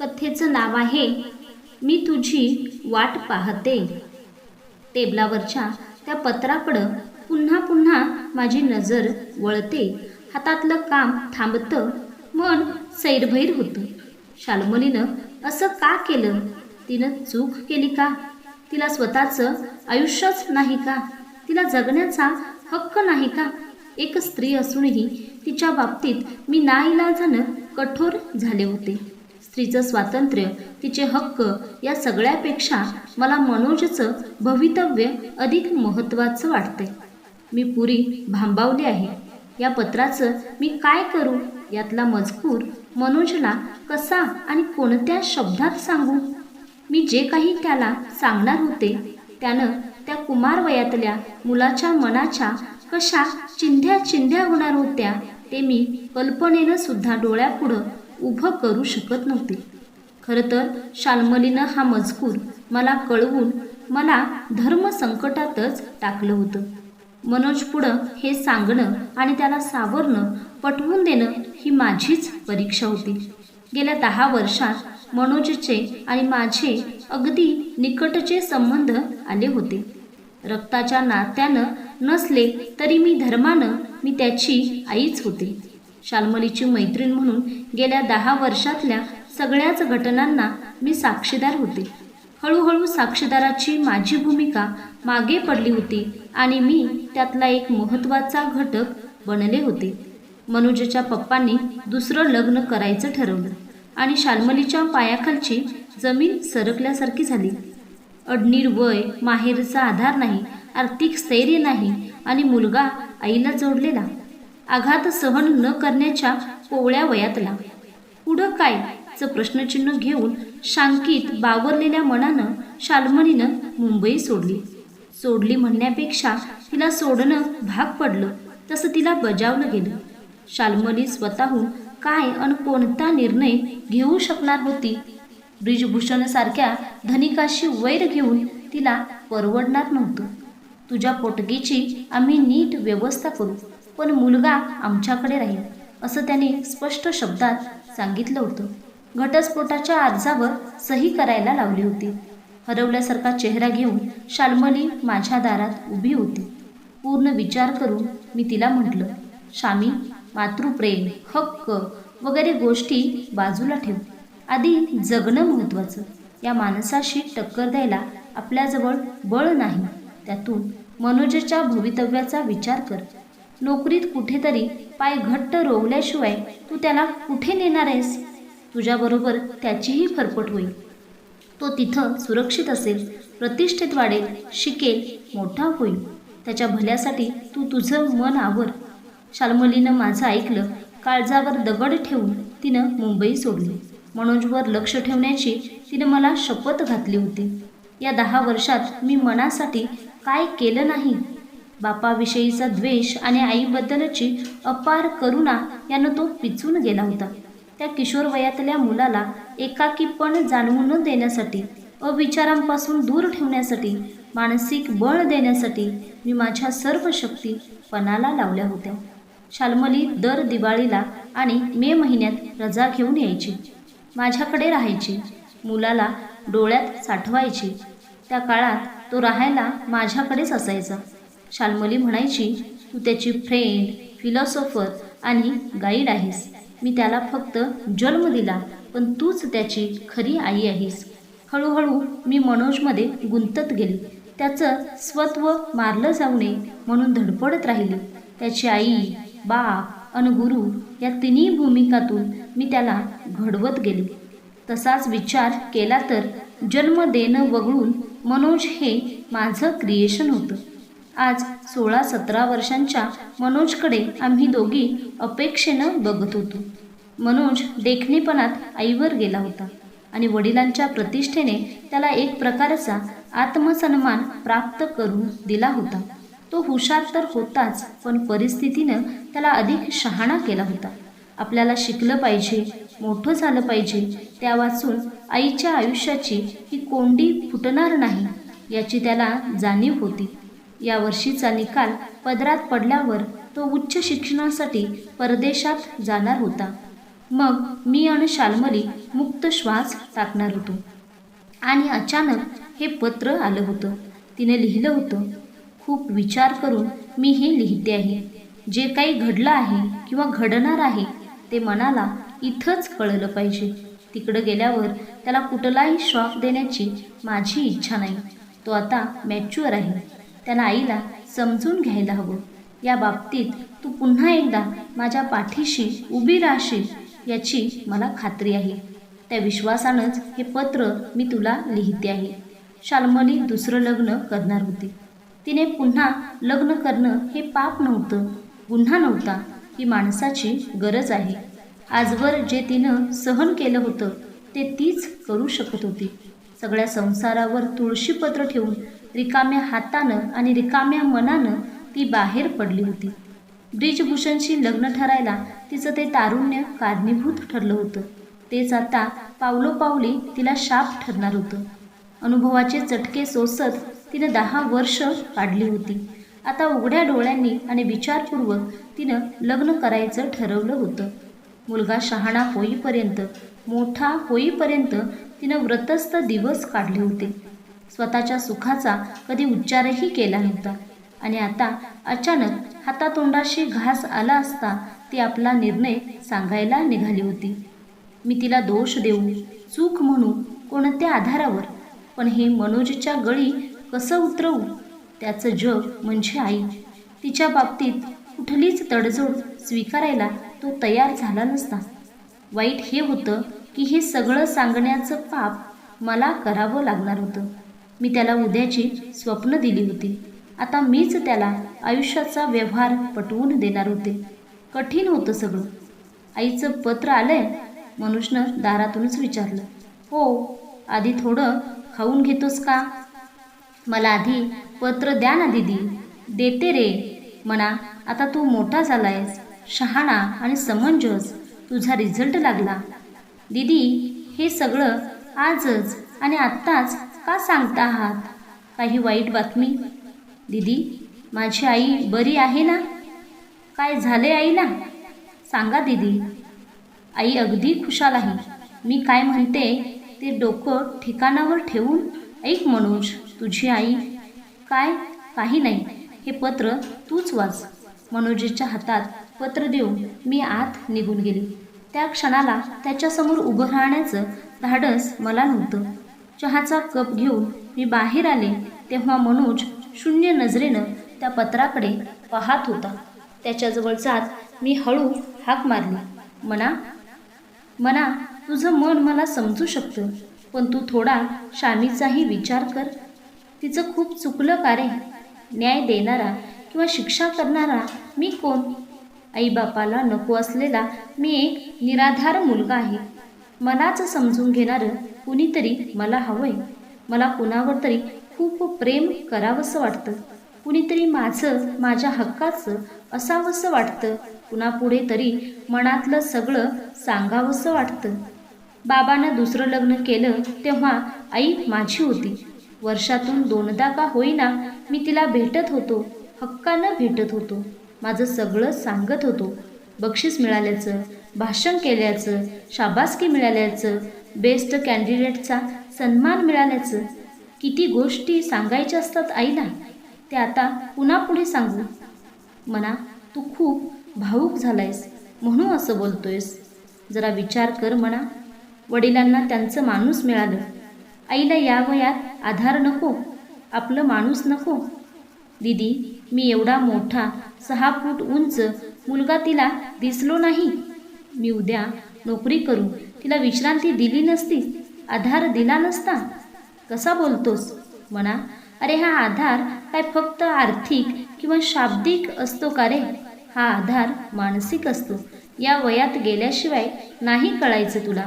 कथेचं नाव आहे मी तुझी वाट पाहते. टेबलावरच्या त्या पत्राकडं पुन्हा पुन्हा माझी नजर वळते. हातातलं काम थांबतं मन सैरभैर होतं. शालमलीनं असं का केलं? तिनं चूक केली का? तिला स्वतःचं आयुष्यच नाही का? तिला जगण्याचा हक्क नाही का? एक स्त्री असूनही तिच्या बाबतीत मी नाईलाजानं कठोर झाले होते. स्त्रीचं स्वातंत्र्य तिचे हक्क या सगळ्यापेक्षा मला मनोजचं भवितव्य अधिक महत्त्वाचं वाटते मी पुरी भांबावली आहे. या पत्राचं मी काय करू? यातला मजकूर मनोजला कसा आणि कोणत्या शब्दात सांगू? मी जे काही त्याला सांगणार होते त्यानं त्या कुमार वयातल्या मुलाच्या मनाच्या कशा चिंध्या चिंध्या होणार होत्या ते मी कल्पनेनं सुद्धा डोळ्यापुढं उभं करू शकत नव्हते. खरं तर शाल्मलीनं हा मजकूर मला कळवून मला धर्मसंकटातच टाकलं होतं. मनोज पुढं हे सांगणं आणि त्याला सावरणं पटवून देणं ही माझीच परीक्षा होती. गेल्या दहा वर्षात मनोजचे आणि माझे अगदी निकटचे संबंध आले होते. रक्ताच्या नात्यानं नसले तरी मी धर्मानं मी त्याची आईच होते. शाल्मलीची मैत्रीण म्हणून गेल्या दहा वर्षातल्या सगळ्याच घटनांना मी साक्षीदार होते. हळूहळू साक्षीदाराची माझी भूमिका मागे पडली होती आणि मी त्यातला एक महत्त्वाचा घटक बनले होते. मनोजच्या पप्पांनी दुसरं लग्न करायचं ठरवलं आणि शाल्मलीच्या पायाखालची जमीन सरकल्यासारखी झाली. अडनीर वय माहेरचा आधार नाही आर्थिक स्थैर्य नाही आणि मुलगा आईला जोडलेला. आघात सहन न करण्याच्या कोवळ्या वयातला. पुढं काय? चं प्रश्नचिन्ह घेऊन शांकित बावरलेल्या मनानं शालमणीनं मुंबई सोडली. सोडली म्हणण्यापेक्षा तिला सोडणं भाग पडलं तसं तिला बजावलं गेलं. शाल्मली स्वतःहून काय अन कोणता निर्णय घेऊ शकणार होती? ब्रिजभूषणसारख्या धनिकाशी वैर घेऊन तिला परवडणार नव्हतं. तुझ्या पोटगीची आम्ही नीट व्यवस्था करू. पण मुलगा आमच्याकडे राहील असं त्याने स्पष्ट शब्दात सांगितलं होतं. घटस्फोटाच्या अर्जावर सही करायला लावली होती. हरवल्यासारखा चेहरा घेऊन शाल्मली माझ्या दारात उभी होती. पूर्ण विचार करून मी तिला म्हटलं शामी मातृप्रेम हक्क वगैरे गोष्टी बाजूला ठेव. आधी जगणं महत्त्वाचं. या माणसाशी टक्कर द्यायला आपल्याजवळ बळ नाही. त्यातून मनोजच्या भवितव्याचा विचार कर. नोकरीत कुठेतरी पाय घट्ट रोवल्याशिवाय तू त्याला कुठे नेणार आहेस? तुझ्याबरोबर त्याचीही फरफट होईल. तो तिथं सुरक्षित असेल. प्रतिष्ठेत वाढेल. शिकेल. मोठा होईल. त्याच्या भल्यासाठी तू तुझं मन आवर. शाल्मलीनं माझं ऐकलं. काळजावर दगड ठेवून तिनं मुंबई सोडली. मनोजवर लक्ष ठेवण्याची तिनं मला शपथ घातली होती. या दहा वर्षात मी मनासाठी काय केलं नाही? बापाविषयीचा द्वेष आणि आईबद्दलची अपार करुणा यानं तो पिचून गेला होता. त्या किशोर वयातल्या मुलाला एकाकीपण जाणवून न देण्यासाठी अविचारांपासून दूर ठेवण्यासाठी मानसिक बळ देण्यासाठी मी माझ्या सर्व शक्ती पणाला लावल्या होत्या. शालमली दर दिवाळीला आणि मे महिन्यात रजा घेऊन यायची. माझ्याकडे राहायची. मुलाला डोळ्यात साठवायची. त्या काळात तो राहायला माझ्याकडेच असायचा. शाल्मली म्हणायची तू त्याची फ्रेंड फिलॉसॉफर आणि गाईड आहेस. मी त्याला फक्त जन्म दिला पण तूच त्याची खरी आई आहेस. हळूहळू मी मनोजमध्ये गुंतत गेले. त्याचं स्वत्व मारलं जाऊ नये म्हणून धडपडत राहिले. त्याची आई बाप आणि गुरु या तिन्ही भूमिकातून मी त्याला घडवत गेले. तसाच विचार केला तर जन्म देणं वगळून मनोज हे माझं क्रिएशन होतं. आज सोळा सतरा वर्षांच्या मनोजकडे आम्ही दोघी अपेक्षेनं बघत होतो. मनोज देखणेपणात आईवर गेला होता आणि वडिलांच्या प्रतिष्ठेने त्याला एक प्रकारचा आत्मसन्मान प्राप्त करून दिला होता. तो हुशार तर होताच पण परिस्थितीनं त्याला अधिक शहाणा केला होता. आपल्याला शिकलं पाहिजे मोठं झालं पाहिजे त्या वाचून आईच्या आयुष्याची ही कोंडी फुटणार नाही याची त्याला जाणीव होती. या वर्षीचा निकाल पदरात पडल्यावर तो उच्च शिक्षणासाठी परदेशात जाणार होता. मग मी आणि शालमली मुक्त श्वास टाकणार होतो. आणि अचानक हे पत्र आलं होतं. तिने लिहिलं होतं खूप विचार करून मी हे लिहिते आहे. जे काही घडलं आहे किंवा घडणार आहे ते मनाला इथंच कळलं पाहिजे. तिकडं गेल्यावर त्याला कुठलाही शॉक देण्याची माझी इच्छा नाही. तो आता मॅच्युअर आहे. त्याला आईला समजून घ्यायला हवं. या बाबतीत तू पुन्हा एकदा माझ्या पाठीशी उभी राहशील याची मला खात्री आहे. त्या विश्वासानंच हे पत्र मी तुला लिहिते आहे. शाल्मली दुसरं लग्न करणार होती. तिने पुन्हा लग्न करणं हे पाप नव्हतं गुन्हा नव्हता ही माणसाची गरज आहे. आजवर जे तिनं सहन केलं होतं ते तीच करू शकत होती. सगळ्या संसारावर तुळशीपत्र ठेवून रिकाम्या हातानं आणि रिकाम्या मनानं ती बाहेर पडली होती. ब्रिजभूषणशी लग्न ठरायला तिचं ते तारुण्य कारणीभूत ठरलं होतं. तेच आता पावलोपावली तिला शाप ठरणार होतं. अनुभवाचे चटके सोसत तिनं दहा वर्ष काढली होती. आता उघड्या डोळ्यांनी आणि विचारपूर्वक तिनं लग्न करायचं ठरवलं होतं. मुलगा शहाणा होईपर्यंत मोठा होईपर्यंत तिनं व्रतस्थ दिवस काढले होते. स्वतःच्या सुखाचा कधी उच्चारही केला नव्हता. आणि आता अचानक हातातोंडाशी घास आला असता ती आपला निर्णय सांगायला निघाली होती. मी तिला दोष देऊ चूक म्हणू कोणत्या आधारावर? पण हे मनोजच्या गळी कसं उतरवू? त्याचं जग म्हणजे आई. तिच्या बाबतीत कुठलीच तडजोड स्वीकारायला तो तयार झाला नसता. वाईट हे होतं की हे सगळं सांगण्याचं पाप मला करावं लागणार होतं. मी त्याला उद्याची स्वप्न दिली होती. आता मीच त्याला आयुष्याचा व्यवहार पटवून देणार होते. कठीण होतं सगळं. आईचं पत्र आलंय मनुष्यनं दारातूनच विचारलं. हो आधी थोडं खाऊन घेतोस का? मला आधी पत्र द्या ना दीदी. देते रे. म्हणा आता तू मोठा झालायस शहाणा आणि समंजस. तुझा रिझल्ट लागला. दीदी हे सगळं आजच आणि आत्ताच का सांगता आहात? काही वाईट बातमी? दीदी माझी आई बरी आहे ना? काय झाले आईला सांगा दीदी. आई अगदी खुशाल आहे. मी काय म्हणते ते डोकं ठिकाणावर ठेवून ऐक मनोज तुझी आई. काय? काही नाही. हे पत्र तूच वाच. मनोजीच्या हातात पत्र देऊन मी आत निघून गेली. त्या क्षणाला त्याच्यासमोर उभं राहण्याचं धाडस मला नव्हतं. चहाचा कप घेऊन मी बाहेर आले तेव्हा मनोज शून्य नजरेनं त्या पत्राकडे पाहत होता. त्याच्याजवळ जात मी हळू हाक मारली. म्हणा म्हणा तुझं मन मला समजू शकतं पण तू थोडा शामीचाही विचार कर. तिचं खूप चुकलं का रे? न्याय देणारा किंवा शिक्षा करणारा मी कोण? आईबापाला नको असलेला मी एक निराधार मुलगा आहे. मलाच समजून घेणारं कुणीतरी मला हवंय. मला कुणावर तरी खूप प्रेम करावंसं वाटतं. कुणीतरी माझं माझ्या हक्काचं असावंसं वाटतं. कुणापुढे तरी मनातलं सगळं सांगावंसं वाटतं. बाबानं दुसरं लग्न केलं तेव्हा आई माझी होती. वर्षातून दोनदा का होईना मी तिला भेटत होतो. हक्कानं भेटत होतो. माझं सगळं सांगत होतो. बक्षीस मिळाल्याचं भाषण केल्याचं शाबासकी मिळाल्याचं बेस्ट कॅन्डिडेटचा सन्मान मिळाल्याचं किती गोष्टी सांगायच्या असतात आईला ते आता पुन्हा पुढे सांगू. म्हणा तू खूप भावूक झालायस म्हणून असं बोलतोयस. जरा विचार कर म्हणा वडिलांना त्यांचं माणूस मिळालं. आईला या वयात आधार नको आपलं माणूस नको. दीदी मी एवढा मोठा सहा फूट उंच मुलगा तिला दिसलो नाही. मी उद्या नोकरी करू. तिला विश्रांती दिली नसती आधार दिला नसता. कसा बोलतोस? म्हणा. अरे हा आधार काय फक्त आर्थिक किंवा शाब्दिक असतो का रे? हा आधार मानसिक असतो. या वयात गेल्याशिवाय नाही कळायचं तुला.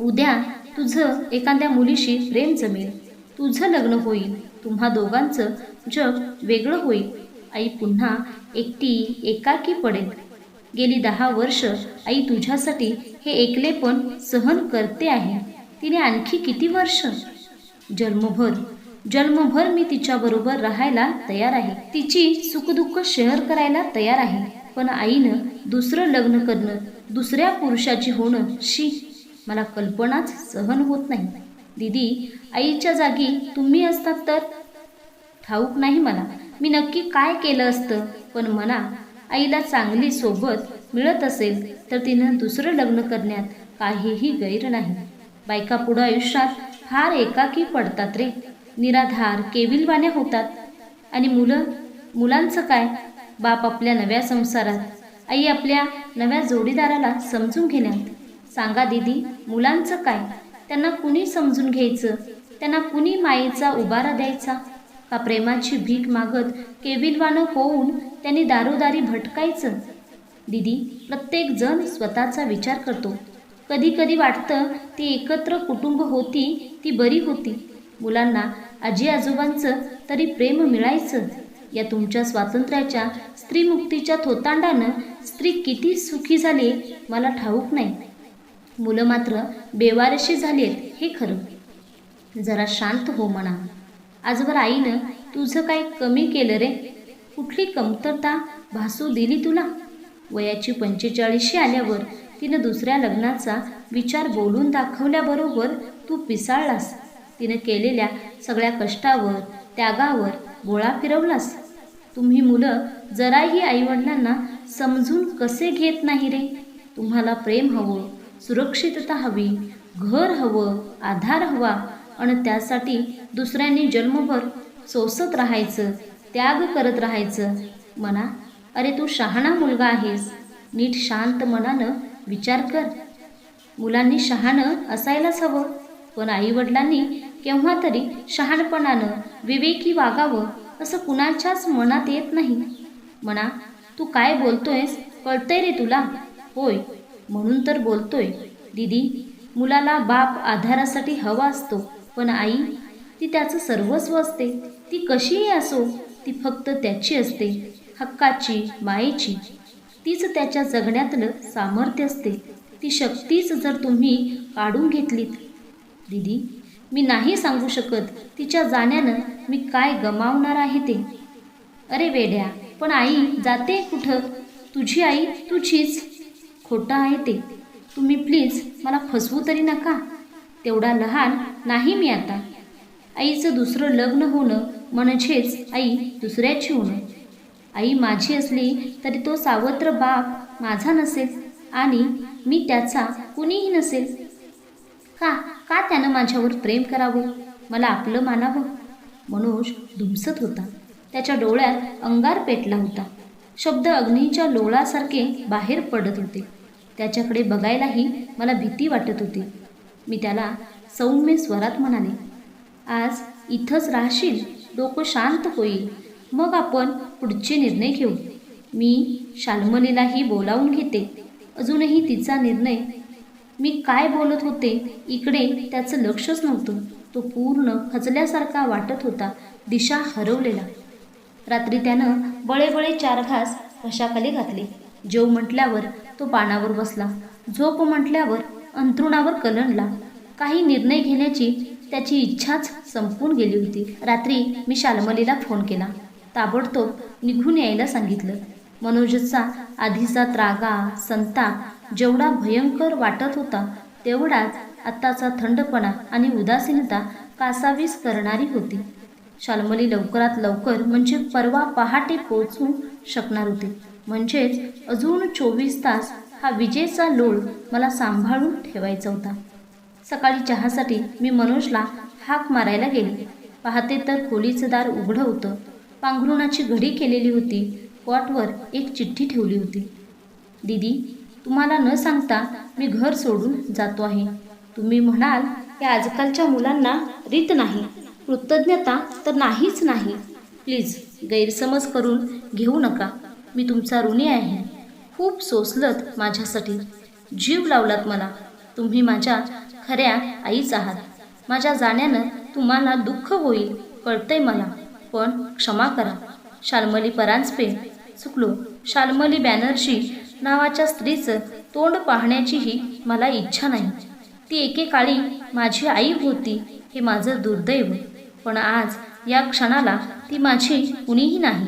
उद्या तुझं एखाद्या मुलीशी प्रेम जमेल. तुझं लग्न होईल. तुम्हा दोघांचं जग वेगळं होईल. आई पुन्हा एकटी एकाकी पडेल. गेली दहा वर्ष आई तुझ्यासाठी हे एकलेपण सहन करते आहे. तिने आणखी किती वर्ष? जन्मभर. जन्मभर मी तिच्याबरोबर राहायला तयार आहे. तिची सुखदुःख शेअर करायला तयार आहे. पण आईनं दुसरं लग्न करणं दुसऱ्या पुरुषाची होणं शी मला कल्पनाच सहन होत नाही. दीदी आईच्या जागी तुम्ही असतात तर? ठाऊक नाही मला. मी नक्की काय केलं असतं? पण म्हणा आईला चांगली सोबत मिळत असेल तर तिनं दुसरं लग्न करण्यात काहीही गैर नाही. बायका पुढं आयुष्यात फार एकाकी पडतात रे. निराधार केविलवाण्या होतात. आणि मुलं मुलांचं काय? बाप आपल्या नव्या संसारात आई आपल्या नव्या जोडीदाराला समजून घेण्यात. सांगा दीदी मुलांचं काय? त्यांना कुणी समजून घ्यायचं? त्यांना कुणी मायेचा उभारा द्यायचा? का प्रेमाची भीक मागत केविलवानं होऊन त्यांनी दारोदारी भटकायचं? दिदी प्रत्येक जण स्वतःचा विचार करतो. कधी कधी वाटतं ती एकत्र कुटुंब होती ती बरी होती. मुलांना आजी आजोबांचं तरी प्रेम मिळायचं. या तुमच्या स्वातंत्र्याच्या स्त्रीमुक्तीच्या थोतांडानं स्त्री किती सुखी झाली मला ठाऊक नाही. मुलं मात्र बेवारशी झाली आहेत हे खरं. जरा शांत हो म्हणा. आजवर आईनं तुझं काय कमी केलं रे? कुठली कमतरता भासू दिली तुला? वयाची पंचेचाळीसशी आल्यावर तिनं दुसऱ्या लग्नाचा विचार बोलून दाखवल्याबरोबर तू पिसाळलास. तिनं केलेल्या सगळ्या कष्टावर त्यागावर गोळा फिरवलास. तुम्ही मुलं जराही आईवडिलांना समजून कसे घेत नाही रे? तुम्हाला प्रेम हवं सुरक्षितता हवी घर हवं आधार हवा आणि त्यासाठी दुसऱ्यांनी जन्मभर सोसत राहायचं त्याग करत राहायचं. म्हणा अरे तू शहाणा मुलगा आहेस. नीट शांत मनानं विचार कर. मुलांनी शहाणं असायलाच हवं पण आईवडिलांनी केव्हा तरी शहाणपणानं विवेकी वागावं असं कुणाच्याच मनात येत नाही. म्हणा तू काय बोलतोयस? कळतंय रे तुला? होय म्हणून तर बोलतोय. दीदी मुलाला बाप आधारासाठी हवा असतो. पण आई ती त्याचं सर्वस्व असते. ती कशीही असो ती फक्त त्याची असते हक्काची मायेची. तीच त्याच्या जगण्यातलं सामर्थ्य असते. ती शक्तीच जर तुम्ही काढून घेतलीत. दीदी मी नाही सांगू शकत तिच्या जाण्यानं मी काय गमावणार आहे ते. अरे वेड्या पण आई जाते कुठं? तुझी आई तुझीच. खोटं आहे ते. तुम्ही प्लीज मला फसवू तरी नका. तेवढा लहान नाही मी आता. आईचं दुसरं लग्न होणं म्हणजेच आई दुसऱ्याची होणं. आई माझी असली तरी तो सावत्र बाप माझा नसेल आणि मी त्याचा कुणीही नसेल. का का त्यानं माझ्यावर प्रेम करावं? मला आपलं मानावं? मनोज धुमसत होता. त्याच्या डोळ्यात अंगार पेटला होता. शब्द अग्नीच्या लोळासारखे बाहेर पडत होते. त्याच्याकडे बघायलाही मला भीती वाटत होती. मी त्याला सौम्य स्वरात म्हणाले आज इथंच राहशील डोकं शांत होईल. मग आपण पुढचे निर्णय घेऊ. मी शाल्मलीलाही बोलावून घेते. अजूनही तिचा निर्णय मी काय बोलत होते इकडे त्याचं लक्षच नव्हतं. तो पूर्ण खचल्यासारखा वाटत होता दिशा हरवलेला. रात्री त्यानं बळेबळे चार घास घशाखाली घातले. जेव म्हटल्यावर तो पानावर बसला. झोप म्हटल्यावर अंथरुणावर कलंडला. काही निर्णय घेण्याची त्याची इच्छाच संपून गेली होती. रात्री मी शालमलीला फोन केला. ताबडतोब निघून यायला सांगितलं. मनोजचा आधीचा त्रागा संताप जेवढा भयंकर वाटत होता तेवढाच आत्ताचा थंडपणा आणि उदासीनता कासावीस करणारी होती. शालमली लवकरात लवकर म्हणजे परवा पहाटे पोचू शकणार होते. म्हणजेच अजून चोवीस तास हा विजेचा लोळ मला सांभाळून ठेवायचा होता. सकाळी चहासाठी मी मनोजला हाक मारायला गेले. पाहते तर खोलीचं दार उघडं होतं. पांघरुणाची घडी केलेली होती. पॉटवर एक चिठ्ठी ठेवली होती. दीदी तुम्हाला न सांगता मी घर सोडून जातो आहे. तुम्ही म्हणाल की आजकालच्या मुलांना रीत नाही. कृतज्ञता तर नाहीच नाही. प्लीज गैरसमज करून घेऊ नका. मी तुमचा ऋणी आहे. खूप सोसलत माझ्यासाठी. जीव लावलात मला. तुम्ही माझ्या खऱ्या आईच आहात. माझ्या जाण्यानं तुम्हाला दुःख होईल कळतंय मला. पण क्षमा करा. शाल्मली परांजपे चुकलो. शाल्मली बॅनर्जी नावाच्या स्त्रीचं तोंड पाहण्याचीही मला इच्छा नाही. ती एकेकाळी माझी आई होती हे माझं दुर्दैव. पण आज या क्षणाला ती माझी कुणीही नाही.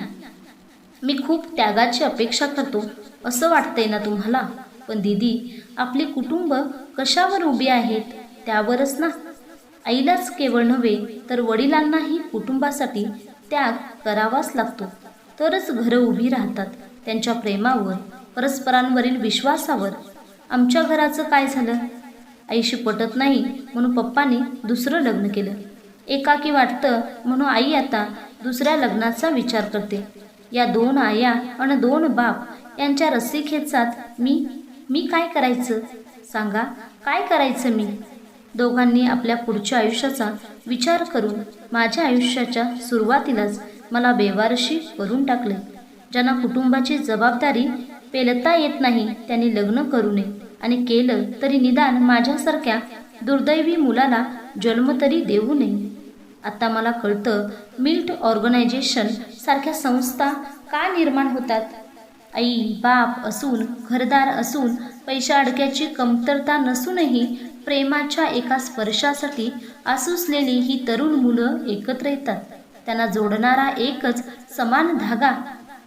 मी खूप त्यागाची अपेक्षा करतो. असं वाटतंय ना तुम्हाला? पण दीदी आपली कुटुंब कशावर उभी आहेत त्यावरच ना. आईलाच केवळ नव्हे तर वडिलांनाही कुटुंबासाठी त्याग करावाच लागतो. तरच घरं उभी राहतात त्यांच्या प्रेमावर परस्परांवरील विश्वासावर. आमच्या घराचं काय झालं? आईशी पटत नाही म्हणून पप्पाने दुसरं लग्न केलं. एकाकी वाटतं म्हणून आई आता दुसऱ्या लग्नाचा विचार करते. या दोन आया आणि दोन बाप यांच्या रस्सीखेचात मी मी काय करायचं? सांगा काय करायचं मी? दोघांनी आपल्या पुढच्या आयुष्याचा विचार करून माझ्या आयुष्याच्या सुरुवातीलाच मला बेवारशी करून टाकले. ज्यांना कुटुंबाची जबाबदारी पेलता येत नाही त्यांनी लग्न करू नये आणि केलं तरी निदान माझ्यासारख्या दुर्दैवी मुलाला जन्म तरी देऊ नये. आता मला कळतं मिल्ट ऑर्गनायझेशन सारख्या संस्था का निर्माण होतात? आई बाप असून घरदार असून पैशा अडक्याची कमतरता नसूनही प्रेमाच्या एका स्पर्शासाठी आसुसलेली ही तरुण मुलं एकत्र येतात. त्यांना जोडणारा एकच समान धागा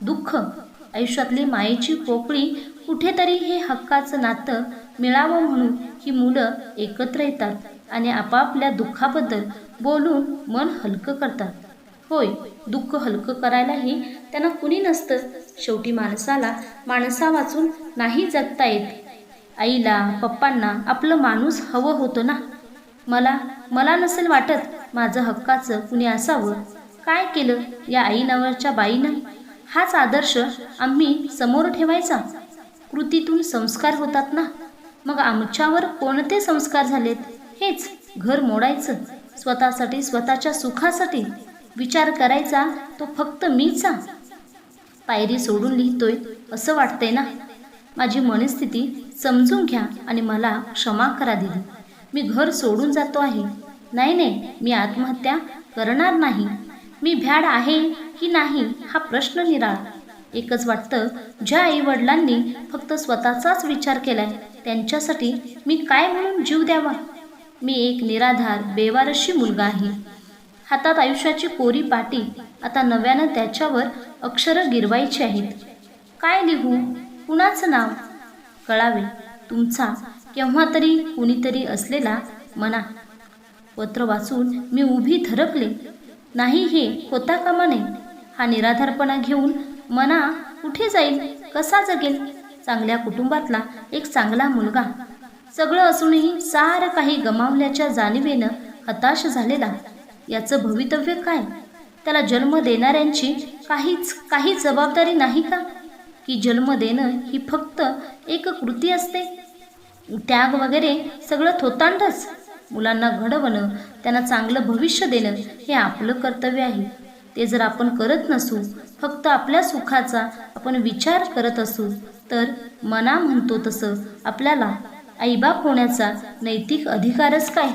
दुःख आयुष्यातली मायेची पोकळी कुठेतरी हे हक्काचं नातं मिळावं म्हणून ही मुलं एकत्र येतात आणि आपापल्या दुःखाबद्दल बोलून मन हलकं करतात. होय दुःख हलकं करायलाही त्यांना कुणी नसतं. शेवटी माणसाला माणसा वाचून नाही जगता येत. आईला पप्पांना आपलं माणूस हवं होतं ना? मला मला नसेल वाटत माझं हक्काचं कुणी असावं. काय केलं या आई नावाच्या बाईनं? हाच आदर्श आम्ही समोर ठेवायचा. कृतीतून संस्कार होतात ना? मग आमच्यावर कोणते संस्कार झालेत? हेच घर मोडायचं. स्वतःसाठी स्वतःच्या सुखासाठी. विचार करायचा तो फक्त मीचा पायरी सोडून लिहितोय असं वाटतंय ना? माझी मनस्थिती समजून घ्या आणि मला क्षमा करा दिली मी घर सोडून जातो आहे. नाही नाही मी आत्महत्या करणार नाही. मी भ्याड आहे की नाही हा प्रश्न निराळा. एकच वाटतं ज्या आईवडिलांनी फक्त स्वतःचाच विचार केलाय त्यांच्यासाठी मी काय म्हणून जीव द्यावा? मी एक निराधार बेवारशी मुलगा आहे. हातात आयुष्याची कोरी पाटी आता नव्यानं त्याच्यावर अक्षरं गिरवायची आहेत. काय लिहू? कुणाचं नाव? कळावे. तुमचा केव्हा तरी कुणीतरी असलेला मना. पत्र वाचून मी उभी थरकले. नाही हे होता कामा नये. हा निराधारपणा घेऊन मना कुठे जाईल? कसा जगेल? चांगल्या कुटुंबातला एक चांगला मुलगा. सगळं असूनही सारं काही गमावल्याच्या जाणीवेनं हताश झालेला. याचं भवितव्य काय? त्याला जन्म देणाऱ्यांची काहीच काही जबाबदारी नाही का? की जन्म देणं ही फक्त एक कृती असते? त्याग वगैरे सगळं थोतांडच. मुलांना घडवणं त्यांना चांगलं भविष्य देणं हे आपलं कर्तव्य आहे. ते जर आपण करत नसू फक्त आपल्या सुखाचा आपण विचार करत असू तर मना म्हणतो तसं आपल्याला. आईबाप होण्याचा नैतिक अधिकारच काय?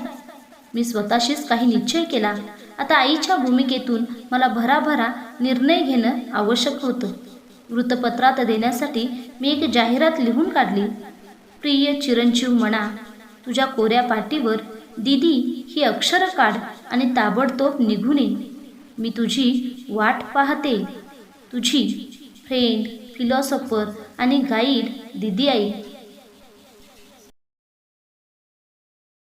मी स्वतःशीच काही निश्चय केला. आता आईच्या भूमिकेतून मला भराभरा निर्णय घेणं आवश्यक होतं. वृत्तपत्रात देण्यासाठी मी एक जाहिरात लिहून काढली. प्रिय चिरंजीव म्हणा तुझ्या कोऱ्या पाटीवर दिदी ही अक्षर काढ आणि ताबडतोब निघून ये. मी तुझी वाट पाहते. तुझी फ्रेंड फिलॉसॉफर आणि गाईड दिदी आई.